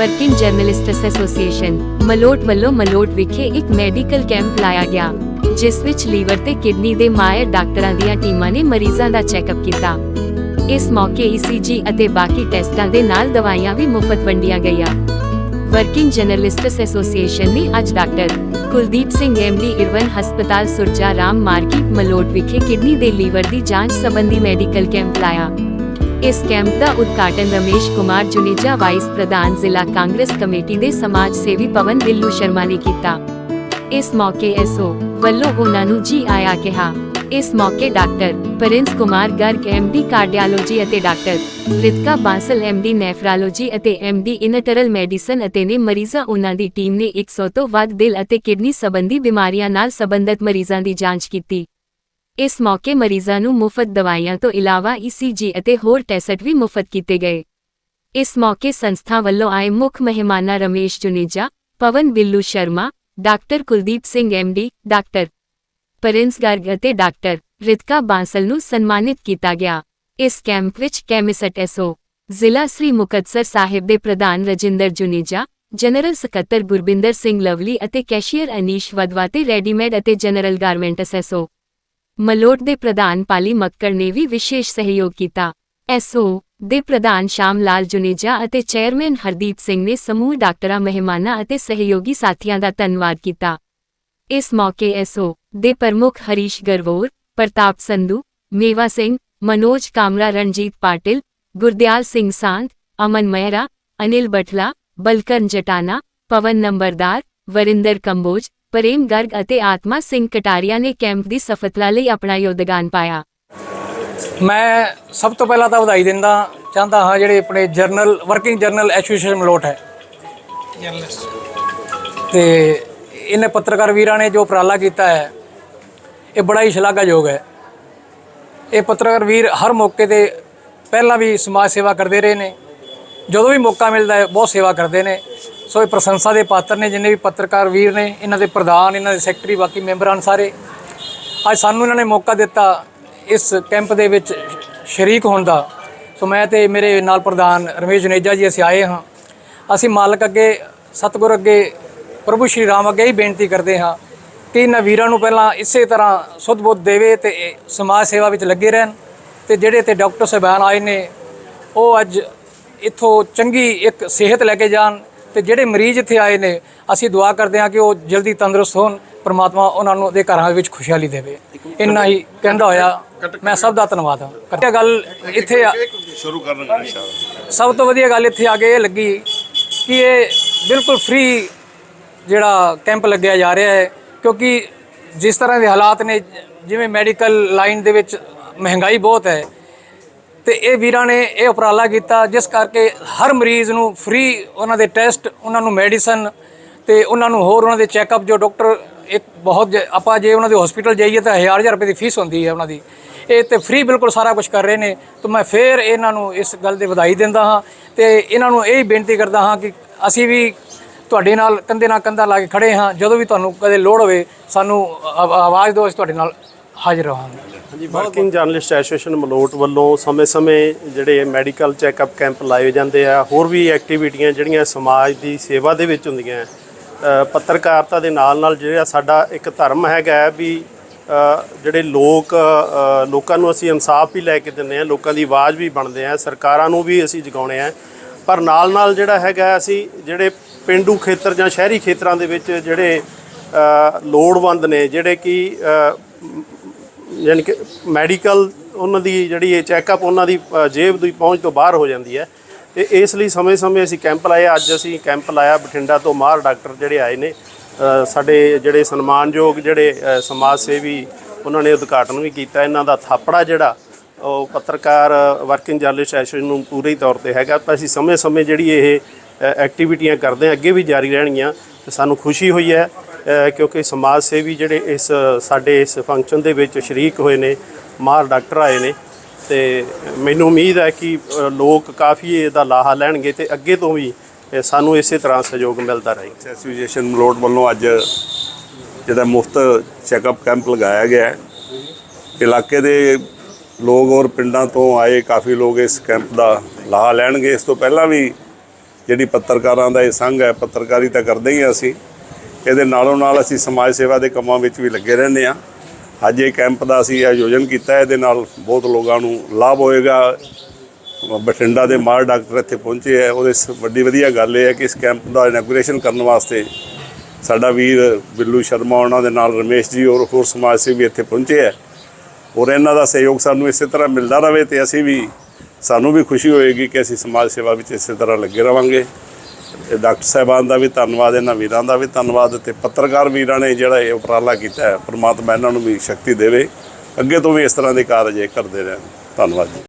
Working ਜਰਨਲਿਸਟਸ association Malout ਵੱਲੋਂ ਮਲੋਟ ਵਿਖੇ ਇੱਕ ਮੈਡੀਕਲ ਕੈਂਪ ਲਾਇਆ ਗਿਆ, ਜਿਸ ਵਿੱਚ ਲੀਵਰ ਤੇ ਕਿਡਨੀ ਦੇ ਮਾਇਰ ਡਾਕਟਰਾਂ ਦੀਆਂ ਟੀਮਾਂ ਨੇ ਮਰੀਜ਼ਾਂ ਦਾ ਚੈੱਕਅਪ ਕੀਤਾ। ਇਸ ਮੌਕੇ ECG ਅਤੇ ਬਾਕੀ ਟੈਸਟਾਂ ਦੇ ਨਾਲ ਦਵਾਈਆਂ ਵੀ ਮੁਫਤ ਵੰਡੀਆਂ ਗਈਆਂ। ਵਰਕਿੰਗ ਜਰਨਲਿਸਟਸ ਐਸੋਸੀਏਸ਼ਨ ਨੇ ਅੱਜ doctor Kuldeep Singh MD Irwin ਹਸਪਤਾਲ, ਸੁਰਜਾ ਰਾਮ ਮਾਰਕੀਟ ਮਲੋਟ ਵਿਖੇ ਕਿਡਨੀ ਦੇ ਲੀਵਰ ਦੀ ਜਾਂਚ ਸੰਬੰਧੀ ਮੈਡੀਕਲ ਕੈਂਪ ਲਾਇਆ। ਇਸ ਕੈਂਪ ਦਾ ਉਦਘਾਟਨ ਰਮੇਸ਼ ਕੁਮਾਰ ਜੁਨੇਜਾ, ਵਾਈਸ ਪ੍ਰਧਾਨ ਜ਼ਿਲ੍ਹਾ ਕਾਂਗਰਸ ਕਮੇਟੀ ਦੇ ਸਮਾਜ ਸੇਵੀ ਪਵਨ ਬਿੱਲੂ ਸ਼ਰਮਾ ਨੇ ਕੀਤਾ। ਇਸ ਮੌਕੇ ਐਸਓ ਵੱਲੋਂ ਉਹਨਾਂ ਨੂੰ ਜੀ ਆਇਆ ਕਿਹਾ। ਇਸ ਮੌਕੇ doctor Prince Kumar Garg MD cardiology ਅਤੇ doctor Ritika Bansal MD nephrology ਅਤੇ ਐਮਡੀ ਇਨਟਰਲ ਮੈਡੀਸਨ ਅਤੇ ਨੇ ਮਰੀਜ਼ਾਂ ਉਹਨਾਂ ਦੀ ਟੀਮ ਨੇ 100 ਤੋਂ ਵੱਧ ਦਿਲ ਅਤੇ ਕਿਡਨੀ ਸੰਬੰਧੀ ਬਿਮਾਰੀਆਂ ਨਾਲ ਸੰਬੰਧਿਤ ਮਰੀਜ਼ਾਂ ਦੀ ਜਾਂਚ ਕੀਤੀ। ਇਸ ਮੌਕੇ ਮਰੀਜ਼ਾਂ ਨੂੰ ਮੁਫਤ ਦਵਾਈਆਂ ਤੋਂ ਇਲਾਵਾ ECG ਅਤੇ ਹੋਰ ਟੈਸਟ ਵੀ ਮੁਫਤ ਕੀਤੇ ਗਏ। ਇਸ ਮੌਕੇ ਸੰਸਥਾ ਵੱਲੋਂ ਆਏ ਮੁੱਖ ਮਹਿਮਾਨਾਂ Ramesh Juneja, Pawan Billu Sharma, doctor Kuldeep Singh MD doctor Prince Garg ਅਤੇ ਡਾਕਟਰ ਰਿਤਕਾ ਬਾਂਸਲ ਨੂੰ ਸਨਮਾਨਿਤ ਕੀਤਾ ਗਿਆ। ਇਸ ਕੈਂਪ ਵਿੱਚ ਕੈਮਿਸਟ ਐਸਓ ਜ਼ਿਲ੍ਹਾ ਸ੍ਰੀ ਮੁਕਤਸਰ ਸਾਹਿਬ ਦੇ ਪ੍ਰਧਾਨ ਰਜਿੰਦਰ ਜੁਨੇਜਾ, ਜਨਰਲ ਸਕੱਤਰ ਗੁਰਬਿੰਦਰ ਸਿੰਘ ਲਵਲੀ ਅਤੇ ਕੈਸ਼ੀਅਰ ਅਨੀਸ਼ ਵਦਵਾ ਤੇ ਰੈਡੀਮੇਡ ਅਤੇ ਜਨਰਲ ਗਾਰਮੈਂਟਸ ਐਸਓ ਮਲੋਟ ਦੇ ਪ੍ਰਧਾਨ ਪਾਲੀ ਮੱਕੜ ਨੇ ਵੀ ਵਿਸ਼ੇਸ਼ ਸਹਿਯੋਗ ਕੀਤਾ। ਐਸਓ ਦੇ ਪ੍ਰਧਾਨ ਸ਼ਾਮ ਲਾਲ ਜੁਨੇਜਾ ਅਤੇ ਚੇਅਰਮੈਨ ਹਰਦੀਪ ਸਿੰਘ ਨੇ ਸਮੂਹ ਡਾਕਟਰਾਂ, ਮਹਿਮਾਨਾਂ ਅਤੇ ਸਹਿਯੋਗੀ ਸਾਥੀਆਂ ਦਾ ਧੰਨਵਾਦ ਕੀਤਾ। ਇਸ ਮੌਕੇ ਐਸਓ ਦੇ ਪ੍ਰਮੁੱਖ ਹਰੀਸ਼ ਗਰਵੋਰ, ਪ੍ਰਤਾਪ ਸੰਧੂ, ਮੇਵਾ ਸਿੰਘ, ਮਨੋਜ ਕਾਮਰਾ, ਰਣਜੀਤ ਪਾਟਿਲ, ਗੁਰਦਿਆਲ ਸਿੰਘ ਸਾਂਧ ਅਮਨ ਮਹਿਰਾ, ਅਨਿਲ ਬਠਲਾ, ਬਲਕਰਨ ਜਟਾਨਾ ਪਵਨ ਨੰਬਰਦਾਰ, ਵਰਿੰਦਰ ਕੰਬੋਜ ਪ੍ਰੇਮ ਗਰਗ ਅਤੇ ਆਤਮਾ ਸਿੰਘ ਕਟਾਰੀਆ ਨੇ ਕੈਂਪ ਦੀ ਸਫਲਤਾ ਲਈ ਆਪਣਾ ਯੋਗਦਾਨ ਪਾਇਆ। ਮੈਂ ਸਭ ਤੋਂ ਪਹਿਲਾਂ ਤਾਂ ਵਧਾਈ ਦਿੰਦਾ ਚਾਹੁੰਦਾ ਹਾਂ ਜਿਹੜੇ ਆਪਣੇ journal working journal association Malout ਹੈ। ਤੇ ਇਹਨੇ ਪੱਤਰਕਾਰ ਵੀਰਾਂ ਨੇ ਜੋ ਉਪਰਾਲਾ ਕੀਤਾ ਹੈ, ਇਹ ਬੜਾ ਹੀ ਸ਼ਲਾਘਾਯੋਗ ਹੈ। ਇਹ ਪੱਤਰਕਾਰ ਵੀਰ ਹਰ ਮੌਕੇ ਤੇ ਪਹਿਲਾਂ ਵੀ ਸਮਾਜ ਸੇਵਾ ਕਰਦੇ ਰਹੇ ਨੇ। ਜਦੋਂ ਵੀ ਮੌਕਾ ਮਿਲਦਾ ਹੈ, ਬਹੁਤ ਸੇਵਾ ਕਰਦੇ ਨੇ। ਸੋ ਇਹ ਪ੍ਰਸ਼ੰਸਾ ਦੇ ਪਾਤਰ ਨੇ, ਜਿੰਨੇ ਵੀ ਪੱਤਰਕਾਰ ਵੀਰ ਨੇ, ਇਹਨਾਂ ਦੇ ਪ੍ਰਧਾਨ, ਇਹਨਾਂ ਦੇ ਸੈਕਟਰੀ, ਬਾਕੀ ਮੈਂਬਰਾਂ ਸਾਰੇ। ਅੱਜ ਸਾਨੂੰ ਇਹਨਾਂ ਨੇ ਮੌਕਾ ਦਿੱਤਾ ਇਸ ਕੈਂਪ ਦੇ ਵਿੱਚ ਸ਼ਰੀਕ ਹੋਣ ਦਾ। ਸੋ ਮੈਂ ਤੇ ਮੇਰੇ ਨਾਲ ਪ੍ਰਧਾਨ ਰਮੇਸ਼ ਜੁਨੇਜਾ ਜੀ, ਅਸੀਂ ਆਏ ਹਾਂ। ਅਸੀਂ ਮਾਲਕ ਅੱਗੇ, ਸਤਿਗੁਰ ਅੱਗੇ, ਪ੍ਰਭੂ ਸ਼੍ਰੀ ਰਾਮ ਅੱਗੇ ਹੀ ਬੇਨਤੀ ਕਰਦੇ ਹਾਂ ਕਿ ਇਹਨਾਂ ਵੀਰਾਂ ਨੂੰ ਪਹਿਲਾਂ ਇਸੇ ਤਰ੍ਹਾਂ ਸੁੱਧ ਬੁੱਧ ਦੇਵੇ ਤੇ ਸਮਾਜ ਸੇਵਾ ਵਿੱਚ ਲੱਗੇ ਰਹਿਣ ਤੇ ਜਿਹੜੇ ਤੇ ਡਾਕਟਰ ਸਾਹਿਬਾਨ ਆਏ ਨੇ, ਉਹ ਅੱਜ ਇੱਥੋਂ ਚੰਗੀ ਇੱਕ ਸਿਹਤ ਲੈ ਕੇ ਜਾਣ। ਤੇ ਜਿਹੜੇ ਮਰੀਜ਼ ਇੱਥੇ ਆਏ ਨੇ ਅਸੀਂ ਦੁਆ ਕਰਦੇ ਹਾਂ ਕਿ ਉਹ ਜਲਦੀ ਤੰਦਰੁਸਤ ਹੋਣ ਪ੍ਰਮਾਤਮਾ ਉਹਨਾਂ ਨੂੰ ਦੇ ਘਰਾਂ ਵਿੱਚ ਖੁਸ਼ਹਾਲੀ ਦੇਵੇ। ਇੰਨਾ ਹੀ ਕਹਿੰਦਾ ਹੋਇਆ ਮੈਂ ਸਭ ਦਾ ਧੰਨਵਾਦ ਹਾਂ। ਕੱਟਿਆ ਗੱਲ ਇੱਥੇ ਸ਼ੁਰੂ ਕਰਨਾ ਸਭ ਤੋਂ ਵਧੀਆ ਗੱਲ ਇੱਥੇ ਆ ਕੇ ਇਹ ਲੱਗੀ ਕਿ ਇਹ ਬਿਲਕੁਲ ਫ੍ਰੀ ਜਿਹੜਾ ਕੈਂਪ ਲੱਗਿਆ ਜਾ ਰਿਹਾ ਹੈ ਕਿਉਂਕਿ ਜਿਸ ਤਰ੍ਹਾਂ ਦੇ ਹਾਲਾਤ ਨੇ ਜਿਵੇਂ ਮੈਡੀਕਲ ਲਾਈਨ ਦੇ ਵਿੱਚ ਮਹਿੰਗਾਈ ਬਹੁਤ ਹੈ ਤੇ ਇਹ ਵੀਰਾਂ ਨੇ ਇਹ ਉਪਰਾਲਾ ਕੀਤਾ ਜਿਸ ਕਰਕੇ ਹਰ ਮਰੀਜ਼ ਨੂੰ ਫ੍ਰੀ ਉਹਨਾਂ ਦੇ ਟੈਸਟ ਉਹਨਾਂ ਨੂੰ ਮੈਡੀਸਨ ਤੇ ਉਹਨਾਂ ਨੂੰ ਹੋਰ ਉਹਨਾਂ ਦੇ ਚੈੱਕਅਪ ਜੋ ਡਾਕਟਰ ਇੱਕ ਬਹੁਤ ਜ- ਆਪਾਂ ਜੇ ਉਹਨਾਂ ਦੇ ਹਸਪੀਟਲ ਜਾਈਏ ਤਾਂ ਹਜ਼ਾਰ ਹਜ਼ਾਰ ਰੁਪਏ ਦੀ ਫੀਸ ਹੁੰਦੀ ਹੈ ਉਹਨਾਂ ਦੀ। ਇਹ ਤੇ ਫ੍ਰੀ ਬਿਲਕੁਲ ਸਾਰਾ ਕੁਝ ਕਰ ਰਹੇ ਨੇ। ਤਾਂ ਮੈਂ ਫੇਰ ਇਹਨਾਂ ਨੂੰ ਇਸ ਗੱਲ ਦੀ ਵਧਾਈ ਦਿੰਦਾ ਹਾਂ ਤੇ ਇਹਨਾਂ ਨੂੰ ਇਹ ਹੀ ਬੇਨਤੀ ਕਰਦਾ ਹਾਂ ਕਿ ਅਸੀਂ ਵੀ ਤੁਹਾਡੇ ਨਾਲ ਕੰਧੇ ਨਾਲ ਕੰਧਾ ਲਾ ਕੇ ਖੜੇ ਹਾਂ। ਜਦੋਂ ਵੀ ਤੁਹਾਨੂੰ ਕਦੇ ਲੋੜ ਹੋਵੇ, ਸਾਨੂੰ ਆ- ਆਵਾਜ਼ ਦਿਓ, ਅਸੀਂ ਤੁਹਾਡੇ ਨਾਲ ਹਾਜ਼ਰ ਰਹਾਂਗੇ। ਹਾਂਜੀ ਵਰਕਿੰਗ ਜਰਨਲਿਸਟ ਐਸੋਸੀਏਸ਼ਨ ਮਲੋਟ ਵੱਲੋਂ ਸਮੇਂ-ਸਮੇਂ ਜਿਹੜੇ ਮੈਡੀਕਲ ਚੈੱਕਅਪ ਕੈਂਪ ਲਾਏ ਜਾਂਦੇ ਆ ਹੋਰ ਵੀ ਐਕਟੀਵਿਟੀਆਂ ਜਿਹੜੀਆਂ ਸਮਾਜ ਦੀ ਸੇਵਾ ਦੇ ਵਿੱਚ ਹੁੰਦੀਆਂ ਅ, ਪੱਤਰਕਾਰਤਾ ਦੇ ਨਾਲ-ਨਾਲ ਜਿਹੜਾ ਸਾਡਾ ਇੱਕ ਧਰਮ ਹੈਗਾ ਵੀ ਜਿਹੜੇ ਲੋਕ ਲੋਕਾਂ ਨੂੰ ਅਸੀਂ ਇਨਸਾਫ ਵੀ ਲੈ ਕੇ ਦਿੰਦੇ ਆ ਲੋਕਾਂ ਦੀ ਆਵਾਜ਼ ਵੀ ਬਣਦੇ ਆ ਸਰਕਾਰਾਂ ਨੂੰ ਵੀ ਅਸੀਂ ਜਗਾਉਣੇ ਆ। ਪਰ ਨਾਲ-ਨਾਲ ਜਿਹੜਾ ਹੈਗਾ ਅਸੀਂ ਜਿਹੜੇ ਪਿੰਡੂ ਖੇਤਰ ਜਾਂ ਸ਼ਹਿਰੀ ਖੇਤਰਾਂ ਦੇ ਵਿੱਚ ਜਿਹੜੇ ਲੋੜਵੰਦ ਨੇ ਜਿਹੜੇ ਕਿ ਯਾਨੀ ਕਿ ਮੈਡੀਕਲ ਉਹਨਾਂ ਦੀ ਜਿਹੜੀ ਇਹ ਚੈੱਕਅਪ ਉਹਨਾਂ ਦੀ ਜੇਬ ਦੀ ਪਹੁੰਚ ਤੋਂ ਬਾਹਰ ਹੋ ਜਾਂਦੀ ਹੈ। ਤੇ ਇਸ ਲਈ ਸਮੇਂ-ਸਮੇਂ ਅਸੀਂ ਕੈਂਪ ਲਾਏ। ਅੱਜ ਅਸੀਂ ਕੈਂਪ ਲਾਇਆ ਬਠਿੰਡਾ ਤੋਂ ਮਾਹਰ ਡਾਕਟਰ ਜਿਹੜੇ ਆਏ ਨੇ। ਸਾਡੇ ਜਿਹੜੇ ਸਨਮਾਨਯੋਗ ਜਿਹੜੇ ਸਮਾਜ ਸੇਵੀ ਉਹਨਾਂ ਨੇ ਉਦਘਾਟਨ ਵੀ ਕੀਤਾ। ਇਹਨਾਂ ਦਾ ਥਾਪੜਾ ਜਿਹੜਾ, ਉਹ ਪੱਤਰਕਾਰ ਵਰਕਿੰਗ ਜਰਨਲਿਸਟ ਐਸੋਸੀਏਸ਼ਨ ਨੂੰ ਪੂਰੇ ਤੌਰ ਤੇ ਹੈਗਾ। ਤਾਂ ਅਸੀਂ ਸਮੇਂ-ਸਮੇਂ ਜਿਹੜੀ ਇਹ ਐਕਟੀਵਿਟੀਆਂ ਕਰਦੇ ਹਾਂ। ਅੱਗੇ ਵੀ ਜਾਰੀ ਰਹਿਣਗੀਆਂ ਤੇ ਸਾਨੂੰ ਖੁਸ਼ੀ ਹੋਈ ਹੈ। ਕਿਉਂਕਿ ਸਮਾਜ ਸੇਵੀ ਜਿਹੜੇ ਇਸ, ਸਾਡੇ ਇਸ ਫੰਕਸ਼ਨ ਦੇ ਵਿੱਚ ਸ਼ਰੀਕ ਹੋਏ ਨੇ ਮਾਹਰ ਡਾਕਟਰ ਆਏ ਨੇ, ਤੇ ਮੈਨੂੰ ਉਮੀਦ ਹੈ ਕਿ ਲੋਕ ਕਾਫੀ ਇਹਦਾ ਲਾਹਾ ਲੈਣਗੇ ਤੇ ਅੱਗੇ ਤੋਂ ਵੀ ਸਾਨੂੰ ਇਸੇ ਤਰ੍ਹਾਂ ਸਹਿਯੋਗ ਮਿਲਦਾ ਰਹੇਗਾ ਐਸੋਸੀਏਸ਼ਨ ਮਲੋਟ ਵੱਲੋਂ ਅੱਜ ਜਿਹੜਾ ਮੁਫਤ ਚੈੱਕਅਪ ਕੈਂਪ ਲਗਾਇਆ ਗਿਆ ਹੈ। ਇਲਾਕੇ ਦੇ ਲੋਕ ਔਰ ਪਿੰਡਾਂ ਤੋਂ ਆਏ ਕਾਫੀ ਲੋਕ ਇਸ ਕੈਂਪ ਦਾ ਲਾਹਾ ਲੈਣਗੇ। ਇਸ ਤੋਂ ਪਹਿਲਾਂ ਵੀ ਜਿਹੜੀ ਪੱਤਰਕਾਰਾਂ ਦਾ ਇਹ ਸੰਘ ਹੈ, ਪੱਤਰਕਾਰੀ ਤਾਂ ਕਰਦੇ ਹੀ ਹਾਂ ਅਸੀਂ। ਇਹਦੇ ਨਾਲੋਂ ਨਾਲ ਅਸੀਂ ਸਮਾਜ ਸੇਵਾ ਦੇ ਕੰਮਾਂ ਵਿੱਚ ਵੀ ਲੱਗੇ ਰਹਿੰਦੇ ਆ ਅੱਜ ਇਹ ਕੈਂਪ ਦਾ ਅਸੀਂ ਆਯੋਜਨ ਕੀਤਾ, ਇਹਦੇ ਨਾਲ ਬਹੁਤ ਲੋਕਾਂ ਨੂੰ ਲਾਭ ਹੋਏਗਾ। ਬਠਿੰਡਾ ਦੇ ਮਾਰ ਡਾਕਟਰ ਇੱਥੇ ਪਹੁੰਚੇ ਹੈ। ਉਹਦੇ ਸ- ਵੱਡੀ ਵਧੀਆ ਗੱਲ ਇਹ ਹੈ ਕਿ ਇਸ ਕੈਂਪ ਦਾ ਇਨੋਗ੍ਰੇਸ਼ਨ ਕਰਨ ਵਾਸਤੇ ਸਾਡਾ ਵੀਰ ਬਿੱਲੂ ਸ਼ਰਮਾ, ਉਹਨਾਂ ਦੇ ਨਾਲ ਰਮੇਸ਼ ਜੀ ਔਰ ਹੋਰ ਸਮਾਜ ਸੇਵੀ ਇੱਥੇ ਪਹੁੰਚੇ ਹੈ। ਔਰ ਇਹਨਾਂ ਦਾ ਸਹਿਯੋਗ ਸਾਨੂੰ ਇਸੇ ਤਰ੍ਹਾਂ ਮਿਲਦਾ ਰਹੇ ਤੇ ਅਸੀਂ ਵੀ, ਸਾਨੂੰ ਵੀ ਖੁਸ਼ੀ ਹੋਏਗੀ ਕਿ ਅਸੀਂ ਸਮਾਜ ਸੇਵਾ ਵਿੱਚ ਇਸੇ ਤਰ੍ਹਾਂ ਲੱਗੇ ਰਵਾਂਗੇ। ਡਾਕਟਰ ਸਾਹਿਬਾਨ ਦਾ ਵੀ ਧੰਨਵਾਦ, ਇਹਨਾਂ ਵੀਰਾਂ ਦਾ ਵੀ ਧੰਨਵਾਦ ਤੇ ਪੱਤਰਕਾਰ ਵੀਰਾਂ ਨੇ ਜਿਹੜਾ ਇਹ ਉਪਰਾਲਾ ਕੀਤਾ ਹੈ, ਪ੍ਰਮਾਤਮਾ ਇਹਨਾਂ ਨੂੰ ਵੀ ਸ਼ਕਤੀ ਦੇਵੇ। ਅੱਗੇ ਤੋਂ ਵੀ ਇਸ ਤਰ੍ਹਾਂ ਦੇ ਕਾਰਜ ਇਹ ਕਰਦੇ ਰਹਿਣ। ਧੰਨਵਾਦ ਜੀ।